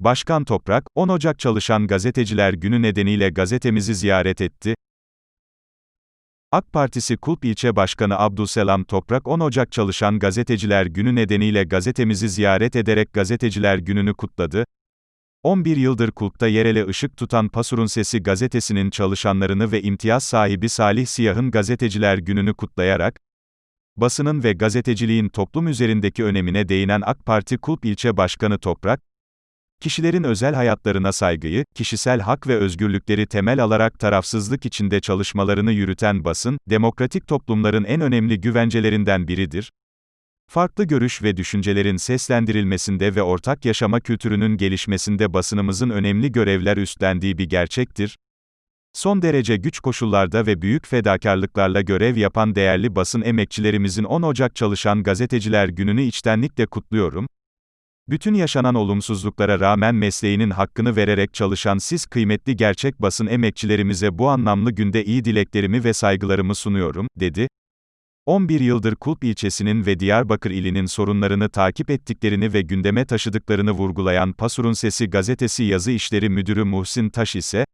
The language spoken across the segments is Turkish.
Başkan Toprak, 10 Ocak Çalışan Gazeteciler Günü nedeniyle gazetemizi ziyaret etti. AK Partisi Kulp İlçe Başkanı Abdülselam Toprak 10 Ocak Çalışan Gazeteciler Günü nedeniyle gazetemizi ziyaret ederek Gazeteciler Günü'nü kutladı. 11 yıldır Kulp'ta yerele ışık tutan Pasur'un Sesi gazetesinin çalışanlarını ve imtiyaz sahibi Salih Siyah'ın Gazeteciler Günü'nü kutlayarak, basının ve gazeteciliğin toplum üzerindeki önemine değinen AK Parti Kulp İlçe Başkanı Toprak, kişilerin özel hayatlarına saygıyı, kişisel hak ve özgürlükleri temel alarak tarafsızlık içinde çalışmalarını yürüten basın, demokratik toplumların en önemli güvencelerinden biridir. Farklı görüş ve düşüncelerin seslendirilmesinde ve ortak yaşama kültürünün gelişmesinde basınımızın önemli görevler üstlendiği bir gerçektir. Son derece güç koşullarda ve büyük fedakarlıklarla görev yapan değerli basın emekçilerimizin 10 Ocak Çalışan Gazeteciler Günü'nü içtenlikle kutluyorum. Bütün yaşanan olumsuzluklara rağmen mesleğinin hakkını vererek çalışan siz kıymetli gerçek basın emekçilerimize bu anlamlı günde iyi dileklerimi ve saygılarımı sunuyorum, dedi. 11 yıldır Kulp ilçesinin ve Diyarbakır ilinin sorunlarını takip ettiklerini ve gündeme taşıdıklarını vurgulayan Pasur'un Sesi gazetesi yazı işleri müdürü Muhsin Taş ise,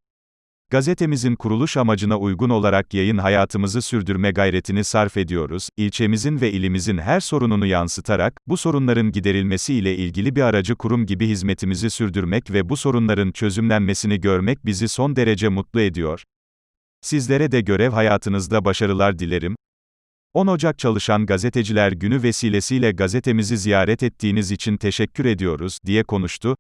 Gazetemizin kuruluş amacına uygun olarak yayın hayatımızı sürdürme gayretini sarf ediyoruz, ilçemizin ve ilimizin her sorununu yansıtarak, bu sorunların giderilmesi ile ilgili bir aracı kurum gibi hizmetimizi sürdürmek ve bu sorunların çözümlenmesini görmek bizi son derece mutlu ediyor. Sizlere de görev hayatınızda başarılar dilerim. 10 Ocak Çalışan Gazeteciler Günü vesilesiyle gazetemizi ziyaret ettiğiniz için teşekkür ediyoruz, diye konuştu.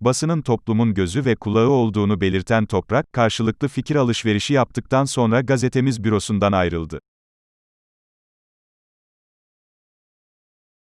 Basının toplumun gözü ve kulağı olduğunu belirten Toprak, karşılıklı fikir alışverişi yaptıktan sonra gazetemiz bürosundan ayrıldı.